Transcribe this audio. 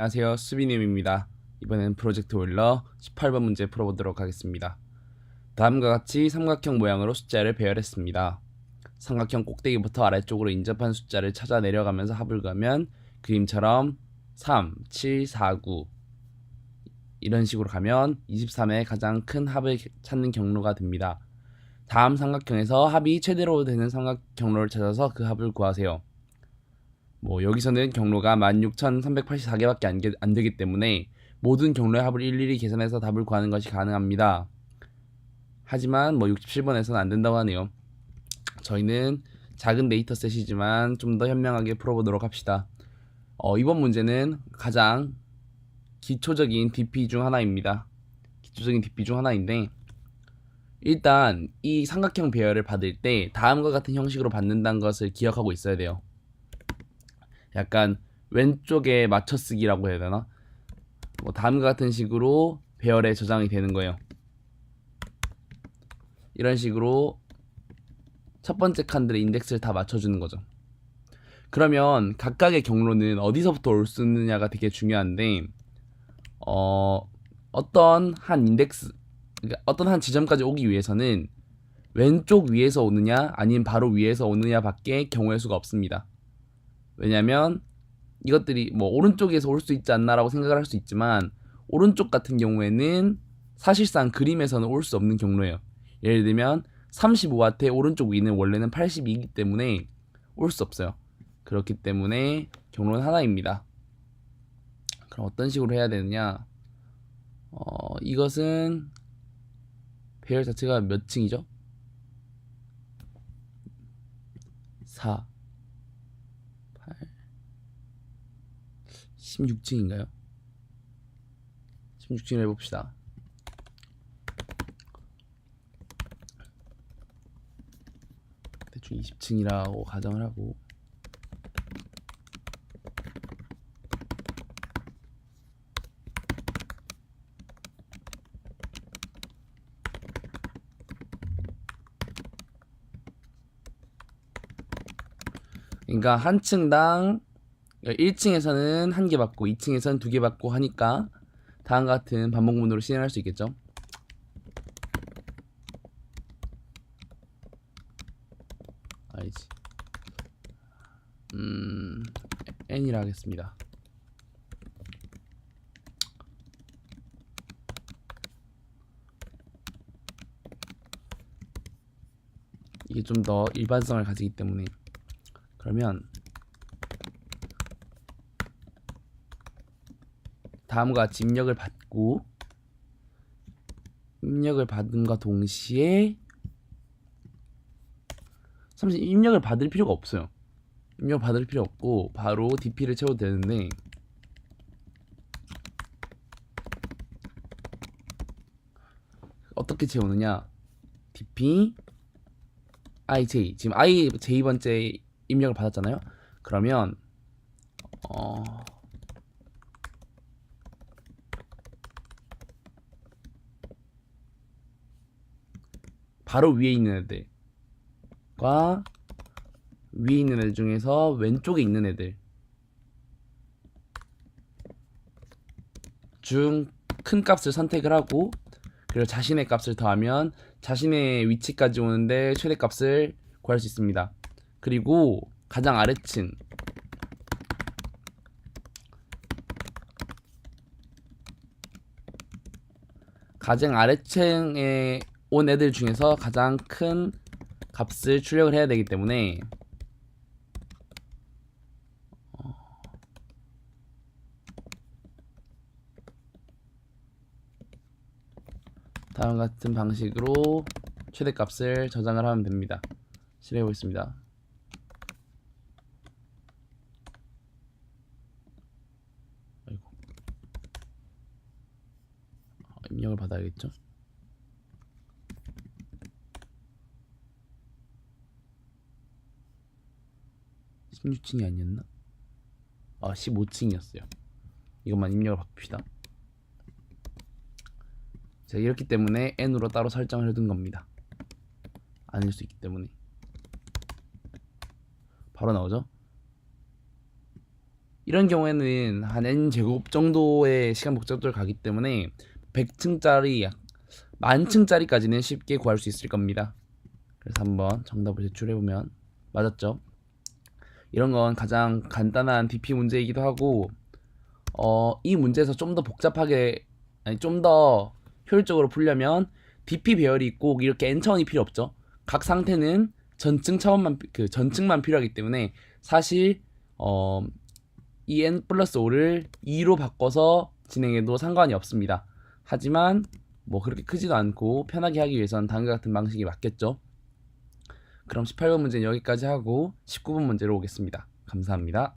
안녕하세요. 수비님입니다. 이번엔 프로젝트 오일러 18번 문제 풀어보도록 하겠습니다. 다음과 같이 삼각형 모양으로 숫자를 배열했습니다. 삼각형 꼭대기부터 아래쪽으로 인접한 숫자를 찾아 내려가면서 합을 가면 그림처럼 3, 7, 4, 9 이런 식으로 가면 23의 가장 큰 합을 찾는 경로가 됩니다. 다음 삼각형에서 합이 최대로 되는 삼각 경로를 찾아서 그 합을 구하세요 뭐 여기서는 경로가 16,384개밖에 안, 게- 안 되기 때문에 모든 경로의 합을 일일이 계산해서 답을 구하는 것이 가능합니다. 하지만 뭐 67번에서는 안 된다고 하네요. 저희는 작은 데이터셋이지만 좀 더 현명하게 풀어보도록 합시다. 어, 이번 문제는 가장 기초적인 DP 중 하나입니다. 기초적인 DP 중 하나인데 일단 이 삼각형 배열을 받을 때 다음과 같은 형식으로 받는다는 것을 기억하고 있어야 돼요. 약간 왼쪽에 맞춰쓰기라고 해야 되나? 뭐 다음과 같은 식으로 배열에 저장이 되는 거예요. 이런 식으로 첫 번째 칸들의 인덱스를 다 맞춰주는 거죠. 그러면 각각의 경로는 어디서부터 올 수 있느냐가 되게 중요한데, 어, 어떤 한 인덱스, 그러니까 어떤 한 지점까지 오기 위해서는 왼쪽 위에서 오느냐, 아니면 바로 위에서 오느냐 밖에 경우의 수가 없습니다. 왜냐면 이것들이 뭐 오른쪽에서 올 수 있지 않나라고 생각을 할 수 있지만 오른쪽 같은 경우에는 사실상 그림에서는 올 수 없는 경로예요. 예를 들면 35와트의 오른쪽 위는 원래는 82이기 때문에 올 수 없어요. 그렇기 때문에 경로는 하나입니다. 그럼 어떤 식으로 해야 되느냐? 어, 이것은 배열 자체가 몇 층이죠? 4 16층인가요? 16층을 해봅시다. 대충 20층이라고 가정을 하고 그러니까 한 층당 1층에서는 한 개 받고 2층에서는 두 개 받고 하니까 다음과 같은 반복문으로 실행할 수 있겠죠. 아니지. 음, n이라 하겠습니다. 이게 좀 더 일반성을 가지기 때문에 그러면 다음과 같이 입력을 받고 입력을 받음과 동시에 잠시 입력을 받을 필요가 없어요. 입력 받을 필요 없고 바로 DP를 채워도 되는데 어떻게 채우느냐? DP IJ 지금 I J 번째 입력을 받았잖아요. 그러면 어 바로 위에 있는 애들과 위에 있는 애들 중에서 왼쪽에 있는 애들 중 큰 값을 선택을 하고 그리고 자신의 값을 더하면 자신의 위치까지 오는데 최대 값을 구할 수 있습니다. 그리고 가장 아래층 가장 아래층에 온 애들 중에서 가장 큰 값을 출력을 해야 되기 때문에 어, 다음 같은 방식으로 최대값을 저장을 하면 됩니다. 실행해 보겠습니다. 어, 입력을 받아야겠죠? 십육 층이 아니었나? 아, 15층이었어요. 이것만 입력을 바꿉시다. 제가 이렇기 때문에 n으로 따로 설정을 해둔 겁니다. 아닐 수 있기 때문에 바로 나오죠? 이런 경우에는 한 n 제곱 정도의 시간 복잡도를 가기 때문에 100층짜리, 만층짜리까지는 쉽게 구할 수 있을 겁니다. 그래서 한번 정답을 제출해 보면 맞았죠? 이런 건 가장 간단한 DP 문제이기도 하고 어, 이 문제에서 좀 더 복잡하게 아니 좀 더 효율적으로 풀려면 DP 배열이 꼭 이렇게 n 차원이 필요 없죠. 각 상태는 전층 차원만 피- 그 전층만 필요하기 때문에 사실 어, 이 n 플러스 5를 2로 바꿔서 진행해도 상관이 없습니다. 하지만 뭐 그렇게 크지도 않고 편하게 하기 위해서는 다음과 같은 방식이 맞겠죠. 그럼 18번 문제는 여기까지 하고 19번 문제로 오겠습니다. 감사합니다.